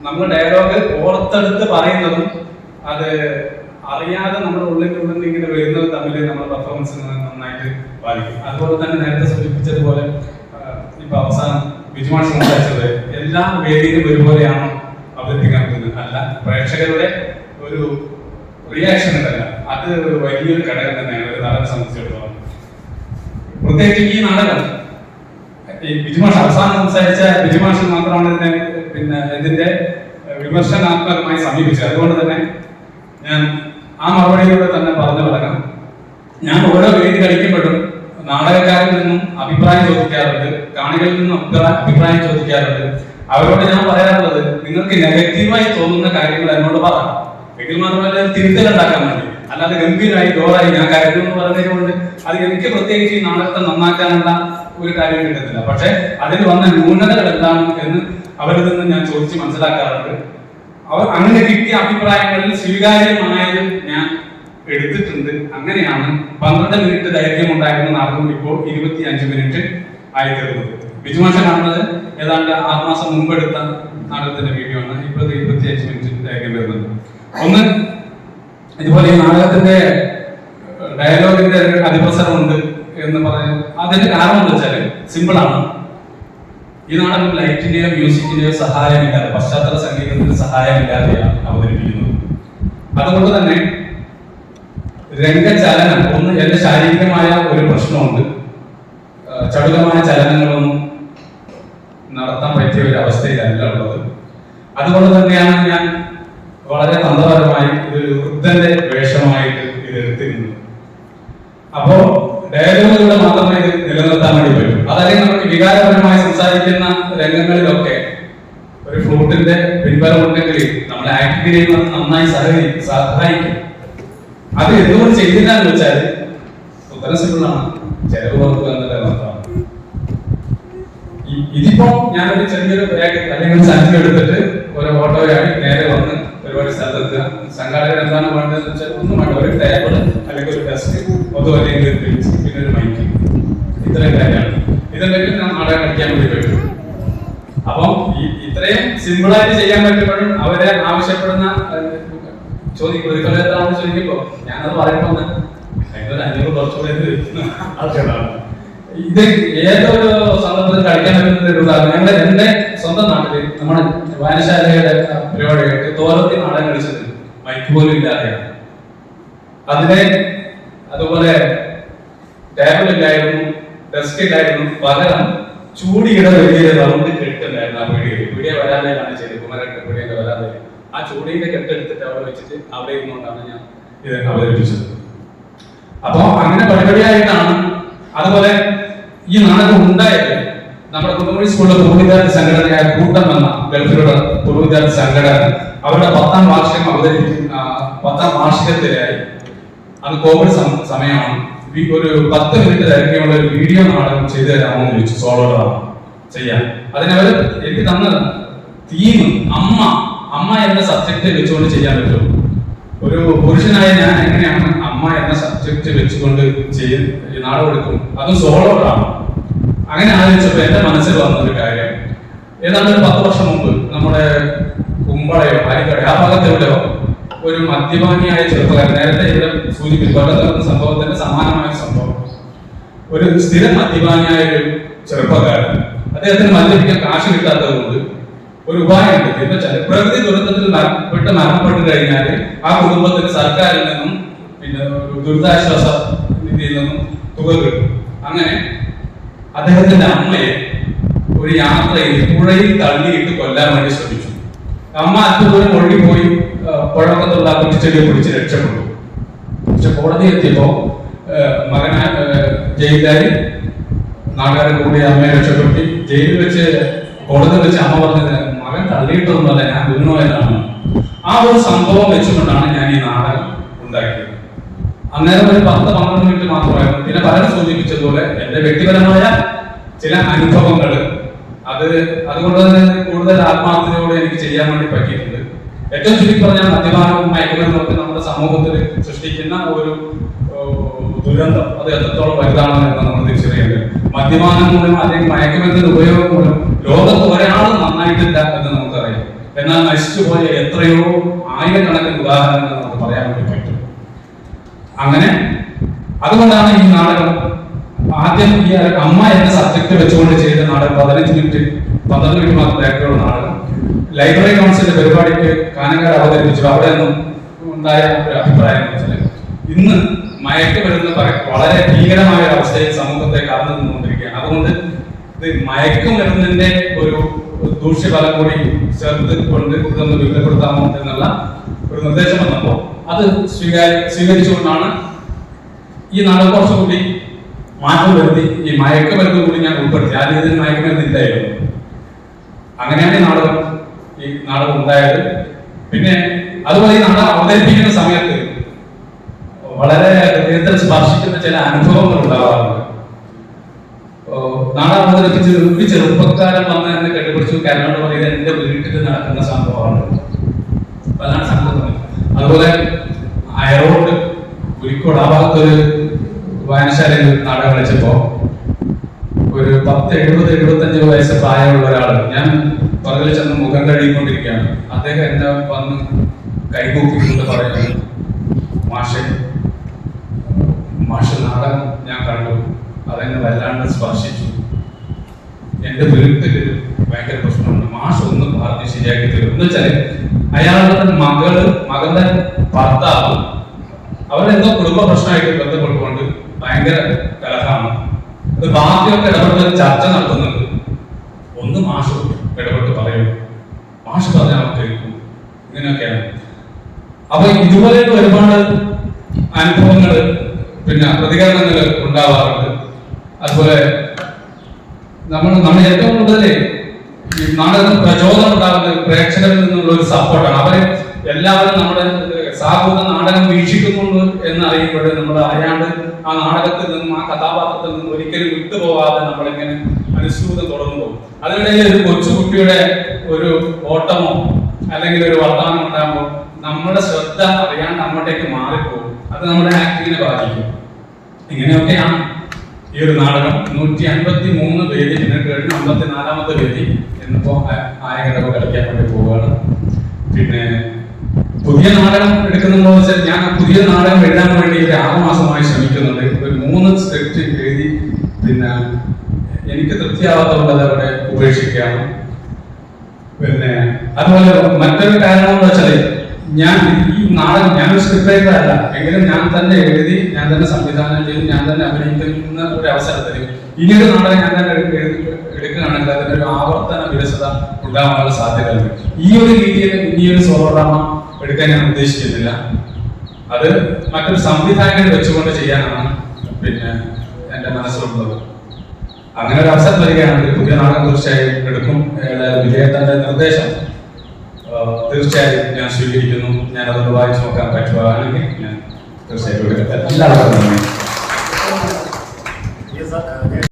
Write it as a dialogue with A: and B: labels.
A: നമ്മൾ ഡയലോഗ് ഓർത്തെടുത്ത് പറയുന്നതും അത് അറിയാതെ നമ്മുടെ ഉള്ളിൽ ഉള്ളിൽ ഇങ്ങനെ വരുന്നത് തമ്മിൽ നമ്മുടെ പെർഫോമൻസ് നന്നായിട്ട് ബാധിക്കും. അതുപോലെ തന്നെ നേരത്തെ സൂചിപ്പിച്ചതുപോലെ ഇപ്പൊ അവസാനം വിജുമാൻ സംസാരിച്ചത് എല്ലാ വേദിയിലും ഒരുപോലെയാണോ അവതരിപ്പിക്കാൻ പറ്റുന്നത്? അല്ല പ്രേക്ഷകരുടെ ഒരു റിയാക്ഷൻ ഉണ്ടല്ല. അത് ഒരു വലിയൊരു ഘടകം തന്നെയാണ് ഒരു നടനെ സംബന്ധിച്ചിടത്തോളം. പ്രത്യേകിച്ച് ഈ നാടകം ഈ ബിജുമാഷ് അവസാനം സംസാരിച്ച ബിജുമാഷ് മാത്രമാണ് ഇതിനെ പിന്നെ ഇതിന്റെ വിമർശനാത്മകമായി സമീപിച്ചത്. അതുകൊണ്ട് തന്നെ ഞാൻ ആ മറുപടിയിലൂടെ തന്നെ പറഞ്ഞു തുടങ്ങാം. ഞാൻ ഓരോ വേദി കളിക്കുമ്പോഴും നാടകക്കാരിൽ നിന്നും അഭിപ്രായം ചോദിക്കാറുണ്ട് കാണികളിൽ നിന്നും അഭിപ്രായം ചോദിക്കാറുണ്ട്. അവരോട് ഞാൻ പറയാറുള്ളത് നിങ്ങൾക്ക് നെഗറ്റീവായി തോന്നുന്ന കാര്യങ്ങൾ എന്നോട് പറ. എങ്കിൽ മാത്രമല്ല തിരുത്തൽ തിരുത്തലുണ്ടാക്കാൻ വേണ്ടി. അല്ലാതെ ഗംഭീരമായി ഡോറായി ഞാൻ കരുതുന്നു പറഞ്ഞതുകൊണ്ട് കൊണ്ട് അത് എനിക്ക് പ്രത്യേകിച്ച് ഈ നാടകത്തെ നന്നാക്കാനുള്ള ഒരു കാര്യം കിട്ടുന്നില്ല പക്ഷെ അതിൽ വന്ന ന്യൂനതകൾ എന്താണ് എന്ന് അവരിൽ നിന്ന് ഞാൻ ചോദിച്ച് മനസ്സിലാക്കാറുണ്ട്. അവർ അങ്ങനെ കിട്ടിയ അഭിപ്രായങ്ങളിൽ സ്വീകാര്യമായത് ഞാൻ എടുത്തിട്ടുണ്ട്. അങ്ങനെയാണ് പന്ത്രണ്ട് മിനിറ്റ് ദൈർഘ്യം ഉണ്ടായിരുന്ന നാടകം ഇപ്പോൾ ഇരുപത്തി അഞ്ച് മിനിറ്റ് ആയി തീർന്നത് ബിജുമാഷ കാണുന്നത് ഏതാണ്ട് ആറ് മാസം മുമ്പ് എടുത്ത നാടകത്തിന്റെ വീഡിയോ ആണ്. ഇപ്പോൾ ഇരുപത്തി അഞ്ച് മിനിറ്റ് ദൈർഘ്യം വരുന്നത്. ഒന്ന് ഇതുപോലെ ഈ നാടകത്തിന്റെ ഡയലോഗിന്റെ അതിപ്രസരമുണ്ട്. എന്ന് പറയാൻ അതിന്റെ കാരണം എന്താ വെച്ചാൽ സിമ്പിളാണ് ഈ നാടകം ലൈറ്റിന്റെയോ മ്യൂസിക്കിന്റെയോ സഹായമില്ലാതെ പശ്ചാത്തല സംഗീതത്തിന്റെ സഹായമില്ലാതെയാണ് അവതരിപ്പിക്കുന്നത് അതുകൊണ്ട് തന്നെ രംഗചലനം ഒന്ന് എന്റെ ശാരീരികമായ ഒരു പ്രശ്നമുണ്ട്. ചടുലമായ ചലനങ്ങളൊന്നും നടത്താൻ പറ്റിയ ഒരു അവസ്ഥയിലല്ല ഉള്ളത്. അതുകൊണ്ട് തന്നെയാണ് ഞാൻ വളരെ തന്ത്രപരമായി ഒരു വൃദ്ധന്റെ വേഷമായിട്ട് ഇത് എടുത്തിരുന്നത്. അപ്പോ ഡയലോഗിലൂടെ മാത്രമേ ഇത് നിലനിർത്താൻ വേണ്ടി പറ്റൂ. അതല്ലെങ്കിൽ നമുക്ക് വികാരപരമായി സംസാരിക്കുന്ന രംഗങ്ങളിലൊക്കെ ഒരു ഫ്ലൂട്ടിന്റെ പിൻബലം ഉണ്ടെങ്കിൽ നമ്മൾ ആക്ടിംഗ് ചെയ്യുന്നത് നന്നായി സഹകരി സഹായിക്കും. അത് എന്തുകൊണ്ട് ചെയ്തില്ല എന്ന് വെച്ചാൽ ഉത്തരം സിമ്പിളാണ്. ചെലവ് വർക്കുക എന്നുള്ള മാത്രമാണ്. ഇതിപ്പോ ഞാനൊരു ചെറിയൊരു ബാഗ് അല്ലെങ്കിൽ സഞ്ചി എടുത്തിട്ട് ഒരു ഓട്ടോയായി നേരെ വന്ന് ഒരുപാട് സ്ഥലത്ത് സംഘാടകർ എന്താണ് വേണ്ടതെന്ന് വെച്ചാൽ ഒന്നും വേണ്ട. ഒരു ടേബിൾ അല്ലെങ്കിൽ ഒരു ഡെസ്ക് ഒന്നും അല്ലെങ്കിൽ ഒരു ബെഞ്ച് പിന്നെ ഒരു മൈക്ക് ഇത്രയും കാര്യമാണ്. ഇതുണ്ടെങ്കിൽ നാടകം കളിക്കാൻ വേണ്ടി പറ്റും അപ്പം ഇത്രയും സിമ്പിളായിട്ട് ചെയ്യാൻ പറ്റുമ്പോഴും അവരെ ആവശ്യപ്പെടുന്ന ചോദിക്കും. ചോദിക്കും കളി എത്രയാണെന്ന് ചോദിക്കുമ്പോൾ ഞാനത് പറയുമ്പോൾ അഞ്ഞൂറ് കുറച്ചുകൂടെ ആവശ്യമാണ് ഇത് ഏതൊരു സന്ദർഭത്തിൽ കളിക്കാൻ പറ്റുന്ന ഒരു എന്റെ സ്വന്തം നാട്ടിൽ നമ്മുടെ വായനശാലയുടെ പരിപാടിയായിട്ട് തോരത്തി നാടകം കളിച്ചത് മൈക്ക് പോലും ഇല്ലാതെയാണ്. അതിനെ അതുപോലെ ടേബിൾ ഇല്ലായിരുന്നു ഡെസ്ക് ഇല്ലായിരുന്നു പകരം ചൂടിയുടെ വലിയ റൗണ്ട് കെട്ടുണ്ടായിരുന്നു ആ പീടികയിൽ. പീടിയ വരാതെയാണ് ചെയ്തത് കുമരട്ട് പീടിയുടെ വരാതെ. ആ ചൂടിന്റെ കെട്ടെടുത്തിട്ട് അവിടെ വെച്ചിട്ട് അവിടെ ഇരുന്നുകൊണ്ടാണ് ഞാൻ ഇത് അവതരിപ്പിച്ചത്. അപ്പോൾ അങ്ങനെ പടിപടിയായിട്ടാണ് അതുപോലെ ഈ നാടകം ഉണ്ടായത് നമ്മുടെ കുടുംബ സ്കൂളിലെ പൂർവ വിദ്യാർത്ഥി സംഘടനയായ കൂട്ടം എന്ന ഗൾഫിലുള്ള പൂർവ സംഘടന. അവരുടെ പത്താം വാർഷികം അവതരിപ്പിക്കുന്ന പത്താം വാർഷികത്തിലായി. അത് കോവിഡ് സമയമാണ്. ഒരു പത്ത് മിനിറ്റ് ദൈർഘ്യമുള്ള ഒരു വീഡിയോ നാടകം ചെയ്തു തരാമോ എന്ന് ചോദിച്ചു സോളോ ഡ്രാമ ചെയ്യാൻ അതിനവർ എനിക്ക് തന്ന തീം അമ്മ അമ്മ എന്ന സബ്ജക്റ്റ് വെച്ചുകൊണ്ട് ചെയ്യാൻ പറ്റും ഒരു പുരുഷനായ ഞാൻ എങ്ങനെയാണ് അമ്മ എന്ന സബ്ജക്റ്റ് വെച്ചുകൊണ്ട് ചെയ്ത് നാടകം എടുക്കും അതും സോളോ ആണ്? അങ്ങനെ ആലോചിച്ചപ്പോൾ എന്റെ മനസ്സിൽ വന്നൊരു കാര്യം. ഏതാണ്ട് ഒരു പത്ത് വർഷം മുമ്പ് നമ്മുടെ കുമ്പളയോ അരിക്കട ആ ഭാഗത്തെവിടെയോ ഒരു മദ്യപാനിയായ ചെറുപ്പക്കാരൻ നേരത്തെ ഇവിടെ സൂചിപ്പിച്ചു കൊല്ലത്ത് സംഭവത്തിന്റെ സമാനമായ സംഭവം. ഒരു സ്ഥിരം മദ്യപാനിയായ ഒരു ചെറുപ്പക്കാരൻ അദ്ദേഹത്തിന് മദ്യപിക്കാൻ കാശ് കിട്ടാത്തത് കൊണ്ട് ഒരു ഉപായം എന്താ വെച്ചാൽ പ്രകൃതി ദുരന്തത്തിൽ പെട്ട് മരണപ്പെട്ടു കഴിഞ്ഞാൽ ആ കുടുംബത്തിന് സർക്കാരിൽ നിന്നും പിന്നെ ദുരിതാശ്വാസ നിധിയിൽ നിന്നും തുക കിട്ടും. അങ്ങനെ അദ്ദേഹത്തിന്റെ അമ്മയെ ഒരു യാത്രയിൽ പുഴയിൽ തള്ളിയിട്ട് കൊല്ലാൻ വേണ്ടി ശ്രമിച്ചു. അമ്മ അല്പദൂരം ഒഴുകിപ്പോയി ആ, പുഴക്കത്തുള്ള കുറ്റിച്ചെടിയെ പിടിച്ച് രക്ഷപ്പെട്ടു. പക്ഷെ കോടതി എത്തിയപ്പോ മകനാ ജയിലിലായി. നാട്ടുകാരെ കൂടി അമ്മയെ രക്ഷപ്പെടുത്തി. ജയിലിൽ വെച്ച് കോടതി വെച്ച് അമ്മ പറഞ്ഞത് മകൻ തള്ളിയിട്ടൊന്നുമല്ല ഞാൻ വീണുപോയതാണ്. ആ ഒരു സംഭവം വെച്ചുകൊണ്ടാണ് ഞാൻ ഈ നാടകം ഉണ്ടാക്കിയത്. അന്നേരം ഒരു പത്ത് പന്ത്രണ്ട് മിനിറ്റ് മാത്രമായിരുന്നു പിന്നെ പലരും സൂചിപ്പിച്ചതുപോലെ എന്റെ വ്യക്തിപരമായ ചില അനുഭവങ്ങൾ അത് അതുകൊണ്ട് തന്നെ കൂടുതൽ ആത്മാർത്ഥതയോടെ എനിക്ക് ചെയ്യാൻ വേണ്ടി പറ്റിയിട്ടുണ്ട്. ഏറ്റവും ചുരുക്കി പറഞ്ഞാൽ മദ്യപാനവും മയക്കുമരുന്നൊക്കെ നമ്മുടെ സമൂഹത്തിൽ സൃഷ്ടിക്കുന്ന ഒരു ദുരന്തം. അത് എത്രത്തോളം വലുതാണെന്ന് നമ്മൾ തിരിച്ചറിയേണ്ടത്. മദ്യപാനം മൂലം അല്ലെങ്കിൽ മയക്കുമരുന്നിന്റെ ഉപയോഗം മൂലം ലോകത്ത് ഒരാളും നന്നായിട്ടില്ല എന്ന് നമുക്കറിയാം. എന്നാൽ നശിച്ചുപോയ എത്രയോ ആയിരക്കണക്കിന് ഉദാഹരണങ്ങൾ നമുക്ക് പറയാൻ വേണ്ടി പറ്റും. അങ്ങനെ അതുകൊണ്ടാണ് ഈ നാടകം ആദ്യം ഈ അമ്മ എന്ന സബ്ജക്ട് വെച്ചുകൊണ്ട് ചെയ്ത നാടകം പതിനഞ്ച് മിനിറ്റ് പന്ത്രണ്ട് മിനിറ്റ് മാത്രം ബാക്കിയുള്ള നാടകം. ലൈബ്രറി കൗൺസിലിന്റെ പരിപാടിക്ക് കാനങ്ങാട് അവതരിപ്പിച്ചു. അവിടെ നിന്നും ഉണ്ടായ ഒരു അഭിപ്രായം ഇന്ന് മയക്കുമരുന്ന് വളരെ ഭീകരമായ ഒരു അവസ്ഥയിൽ സമൂഹത്തെ കടന്നു നിന്നുകൊണ്ടിരിക്കുകയാണ്. അതുകൊണ്ട് ഇത് മയക്കുമരുന്നിന്റെ ഒരു ദൂഷ്യഫലം കൂടി ചേർത്ത് കൊണ്ട് ഇതൊന്ന് വിപുലപ്പെടുത്താമോ എന്നുള്ള ഒരു നിർദ്ദേശം വന്നപ്പോൾ അത് സ്വീകാര്യ സ്വീകരിച്ചുകൊണ്ടാണ് ഈ നാടകം കുറച്ചുകൂടി മാറ്റം വരുത്തി. ഈ മയക്കുമരുന്ന് കൂടി ഞാൻ ഉൾപ്പെടുത്തി. ആ രീതിയിൽ മയക്കുമരുന്ന് ഇല്ലായിരുന്നു. അങ്ങനെയാണ് ഈ നാടകം ഈ നാടകം ഉണ്ടായത്. പിന്നെ അതുപോലെ ഈ നാടകം അവതരിപ്പിക്കുന്ന സമയത്ത് വളരെ ഹൃദയത്തിൽ സ്പർശിക്കുന്ന ചില അനുഭവങ്ങൾ ഉണ്ടാവാറുണ്ട്. നാടകം അവതരിപ്പിച്ച് ഒരു ചെറുപ്പക്കാരൻ വന്ന് എന്നെ കെട്ടിപ്പിടിച്ചു. കരനോട് പറയുന്നത് എന്റെ വീട്ടിൽ നടക്കുന്ന സംഭവമാണ്. അതാണ് സംഭവം. അതുപോലെ അയറോഡ് കുരിക്കോട് ആ ഭാഗത്തൊരു വായനശാലയിൽ നാടകം കളിച്ചപ്പോ ഒരു പത്ത് എഴുപത് എഴുപത്തഞ്ച് വയസ്സ് പ്രായമുള്ള ഒരാൾ ഞാൻ പകലിൽ ചെന്ന് മുഖം കഴുകിക്കൊണ്ടിരിക്കുകയാണ്. അദ്ദേഹം എന്നെ വന്ന് കൈകൂപ്പിക്കൊണ്ട് പറയുന്നു മാഷെ മാഷ് നാടകം ഞാൻ കണ്ടു അതെന്നെ വല്ലാണ്ട് സ്പർശിച്ചു എന്റെ വീട്ടിൽ ഭയങ്കര പ്രശ്നമുണ്ട് മാഷ് ഒന്ന് പറഞ്ഞ് ശരിയാക്കി തരും എന്ന് വെച്ചാൽ അയാളുടെ മകൾ മകന്റെ ഭർത്താവ് അവരെന്തോ കുടുംബ പ്രശ്നമായിട്ട് ബന്ധപ്പെട്ടുകൊണ്ട് ഭയങ്കര കലഹമാണ്. അത് ബാക്കിയൊക്കെ ഇടപെട്ട് ചർച്ച നടത്തുന്നുണ്ട്. ഒന്ന് മാഷ് ഇടപെട്ട് പറയും. മാഷ് പറഞ്ഞാൽ അവർ കേൾക്കും. ഇങ്ങനെയൊക്കെയാണ്. അപ്പൊ ഇതുപോലെയുള്ള ഒരുപാട് അനുഭവങ്ങൾ പിന്നെ പ്രതികരണങ്ങൾ ഉണ്ടാവാറുണ്ട്. അതുപോലെ നമ്മൾ നമ്മൾ ഏറ്റവും കൂടുതൽ നാടകം പ്രചോദനം ഉണ്ടാകുന്നത് പ്രേക്ഷകരിൽ നിന്നുള്ള ഒരു സപ്പോർട്ടാണ്. അവരെ എല്ലാവരും നമ്മുടെ സാഹോദര നാടകം വീക്ഷിക്കുന്നുണ്ട് എന്ന് അറിയുമ്പോൾ നമ്മൾ അറിയാണ്ട് ആ നാടകത്തിൽ നിന്നും ആ കഥാപാത്രത്തിൽ നിന്നും ഒരിക്കലും വിട്ടുപോകാതെ നമ്മളിങ്ങനെ അനുസ്യൂതം പോകും. അതിനിടയിൽ ഒരു കൊച്ചുകുട്ടിയുടെ ഒരു ഓട്ടമോ അല്ലെങ്കിൽ ഒരു വർത്തമാനം ഉണ്ടാകുമ്പോൾ നമ്മുടെ ശ്രദ്ധ അറിയാണ്ട് അങ്ങോട്ടേക്ക് മാറിപ്പോകും. അത് നമ്മുടെ ആക്ടിങ്ങിനെ ബാധിക്കും. ഇങ്ങനെയൊക്കെയാണ് ഈ ഒരു നാടകം. നൂറ്റി അൻപത്തി മൂന്ന് വേദി പിന്നെ കഴിഞ്ഞ അമ്പത്തി നാലാമത്തെ എന്നിപ്പോ ആയകടവ് കളിക്കാൻ വേണ്ടി പോവുകയാണ് പിന്നെ പുതിയ നാടകം എടുക്കുന്നുണ്ടോ എന്ന് വെച്ചാൽ ഞാൻ പുതിയ നാടകം എഴുതാൻ വേണ്ടി ഒരു ആറ് മാസമായി ശ്രമിക്കുന്നുണ്ട്. ഒരു മൂന്ന് സ്ക്രിപ്റ്റ് എഴുതി പിന്നെ എനിക്ക് തൃപ്തിയാവാത്തതുകൊണ്ട് അവിടെ ഉപേക്ഷിക്കുകയാണ്. പിന്നെ അതുപോലെ മറ്റൊരു കാരണം എന്ന് വെച്ചാൽ ഞാൻ ഈ നാടകം ഞാനൊരു സ്ക്രിപ്റ്റ് റൈറ്റർ അല്ല. എങ്കിലും ഞാൻ തന്നെ എഴുതി ഞാൻ തന്നെ സംവിധാനം ചെയ്ത് ഞാൻ തന്നെ അഭിനയിക്കുന്ന ഒരു അവസരത്തിൽ. ഇനിയൊരു നാടകം ഞാൻ തന്നെ എടുക്കുകയാണെങ്കിൽ അതിന്റെ ഒരു ആവർത്തന വിരസത ഉണ്ടാകാനുള്ള സാധ്യതയുണ്ട് ഈ ഒരു രീതിയിൽ ഇനിയൊരു സോളോ ഡ്രാമ എടുക്കാൻ ഞാൻ ഉദ്ദേശിക്കുന്നില്ല. അത് മറ്റൊരു സംവിധായകനെ വെച്ചുകൊണ്ട് ചെയ്യാനാണ് പിന്നെ എന്റെ മനസ്സിലുള്ളത്. അങ്ങനെ ഒരു അവസരം വരികയാണെങ്കിൽ പുതിയ നാടകം തീർച്ചയായും എടുക്കും. ഏതായാലും വിജയത്തിന്റെ നിർദ്ദേശം. തീർച്ചയായും ഞാൻ സ്വീകരിക്കുന്നു. ഞാൻ അതൊന്ന് വായിച്ചു നോക്കാൻ പറ്റുവാണെങ്കിൽ ഞാൻ തീർച്ചയായിട്ടും എല്ലാവർക്കും നന്ദി.